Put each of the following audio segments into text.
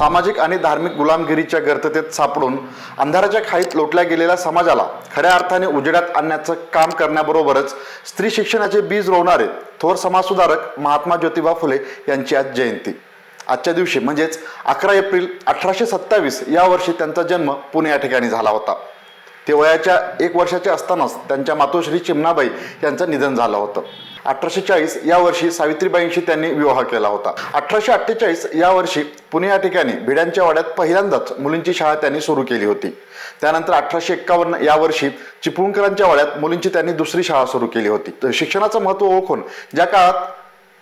सामाजिक आणि धार्मिक गुलामगिरीच्या गर्ततेत सापडून अंधाराच्या खाईत लोटल्या गेलेल्या समाजाला खऱ्या अर्थाने उजेडात आणण्याचं काम करण्याबरोबरच स्त्री शिक्षणाचे बीज रोवणारे थोर समाजसुधारक महात्मा ज्योतिबा फुले यांची आज जयंती. आजच्या दिवशी म्हणजेच अकरा एप्रिल अठराशे सत्तावीस या वर्षी त्यांचा जन्म पुणे या ठिकाणी झाला होता. ते वयाच्या एक वर्षाचे असतानाच त्यांच्या मातोश्री चिमणाबाई यांचं निधन झालं होतं. अठराशे चाळीस या वर्षी सावित्रीबाईंशी त्यांनी विवाह केला होता. अठराशे अठ्ठेचाळीस या वर्षी पुणे या ठिकाणी भिड्यांच्या वाड्यात पहिल्यांदाच मुलींची शाळा त्यांनी सुरू केली होती. त्यानंतर अठराशे एक्कावन्न या वर्षी चिपळूणकरांच्या वाड्यात मुलींची त्यांनी दुसरी शाळा सुरू केली होती. तर शिक्षणाचं महत्त्व ओळखून ज्या काळात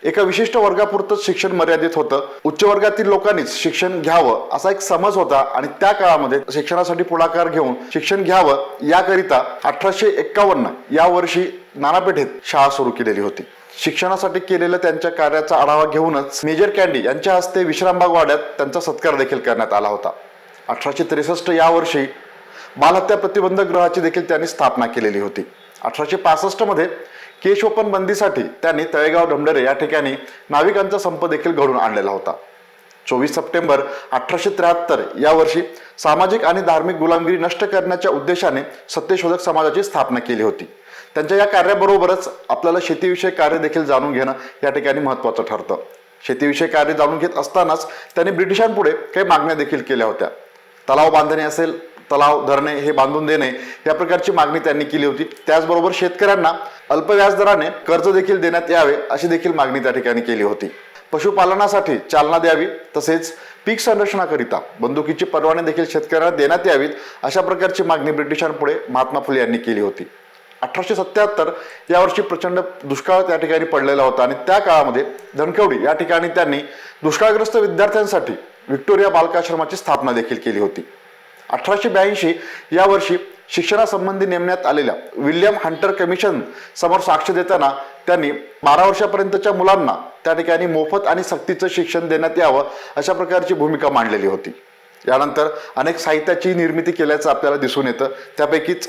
एका विशिष्ट वर्गापुरतंच शिक्षण मर्यादित होतं. उच्च वर्गातील लोकांनीच शिक्षण घ्यावं असा एक समज होता आणि त्या काळामध्ये शिक्षणासाठी पुढाकार घेऊन शिक्षण घ्यावं याकरिता अठराशे एक्कावन्न या वर्षी नानापेठेत शाळा सुरू केलेली होती. शिक्षणासाठी केलेल्या त्यांच्या कार्याचा आढावा घेऊनच मेजर कॅन्डी यांच्या हस्ते विश्रामबाग वाड्यात त्यांचा सत्कार देखील करण्यात आला होता. अठराशे त्रेसष्ट या वर्षी बालहत्या प्रतिबंधक गृहाची देखील त्यांनी स्थापना केलेली होती. अठराशे पासष्टमध्ये केशोपन बंदीसाठी त्यांनी तळेगाव ढमढरे या ठिकाणी नाविकांचा संप देखील घडून आणलेला होता. चोवीस सप्टेंबर अठराशे त्र्याहत्तर या वर्षी सामाजिक आणि धार्मिक गुलामगिरी नष्ट करण्याच्या उद्देशाने सत्यशोधक समाजाची स्थापना केली होती. त्यांच्या या कार्याबरोबरच आपल्याला शेतीविषयक कार्य देखील जाणून घेणं या ठिकाणी महत्त्वाचं ठरतं. शेतीविषयक कार्य जाणून घेत असतानाच त्यांनी ब्रिटिशांपुढे काही मागण्या देखील केल्या होत्या. तलाव बांधणे असेल तलाव धरणे हे बांधून देणे या प्रकारची मागणी त्यांनी केली होती. त्याचबरोबर शेतकऱ्यांना अल्प व्याजदराने कर्ज देखील देण्यात यावे अशी देखील मागणी त्या ठिकाणी केली होती. पशुपालनासाठी चालना द्यावी तसेच पीक संरक्षणाकरिता बंदुकीची परवाने देखील शेतकऱ्यांना देण्यात यावीत अशा प्रकारची मागणी ब्रिटिशांपुढे महात्मा फुले यांनी केली होती. अठराशे सत्याहत्तर यावर्षी प्रचंड दुष्काळ त्या ठिकाणी पडलेला होता आणि त्या काळामध्ये धनकवडी या ठिकाणी त्यांनी दुष्काळग्रस्त विद्यार्थ्यांसाठी व्हिक्टोरिया बालकाश्रमाची स्थापना देखील केली होती. अठराशे ब्याऐंशी या वर्षी शिक्षणासंबंधी नेमण्यात आलेल्या विल्यम हंटर कमिशन समोर साक्ष देताना त्यांनी बारा वर्षापर्यंतच्या मुलांना त्या ठिकाणी मोफत आणि सक्तीचं शिक्षण देण्यात यावं अशा प्रकारची भूमिका मांडलेली होती. यानंतर अनेक साहित्याची निर्मिती केल्याचं आपल्याला दिसून येतं. त्यापैकीच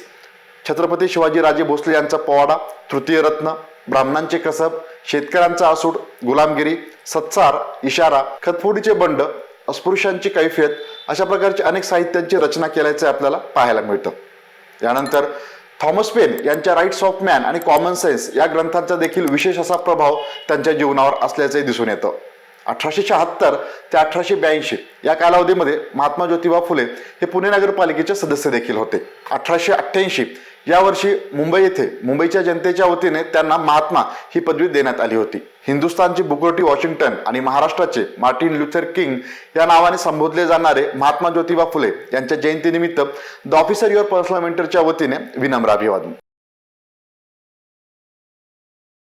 छत्रपती शिवाजीराजे भोसले यांचा पोवाडा तृतीय रत्न ब्राह्मणांचे कसब शेतकऱ्यांचा आसूड गुलामगिरी सत्सार इशारा खतफोडीचे बंड अस्पृश्यांची कैफियत अशा प्रकारचे अनेक साहित्यांची रचना केल्याचं आपल्याला पाहायला मिळतं. यानंतर थॉमस पेन यांच्या राईट्स ऑफ मॅन आणि कॉमन सेन्स या ग्रंथांचा देखील विशेष असा प्रभाव त्यांच्या जीवनावर असल्याचंही दिसून येतं. अठराशे शहात्तर ते अठराशे ब्याऐंशी या कालावधीमध्ये महात्मा ज्योतिबा फुले हे पुणे नगरपालिकेचे सदस्य देखील होते. अठराशे अठ्ठ्याऐंशी या वर्षी मुंबई येथे मुंबईच्या जनतेच्या वतीने त्यांना महात्मा ही पदवी देण्यात आली होती. हिंदुस्थानची बुकोटी वॉशिंग्टन आणि महाराष्ट्राचे मार्टिन लुथर किंग या नावाने संबोधले जाणारे महात्मा ज्योतिबा फुले यांच्या जयंतीनिमित्त द ऑफिसर युअर पर्सनल मेंटरच्या वतीने विनम्र अभिवादन.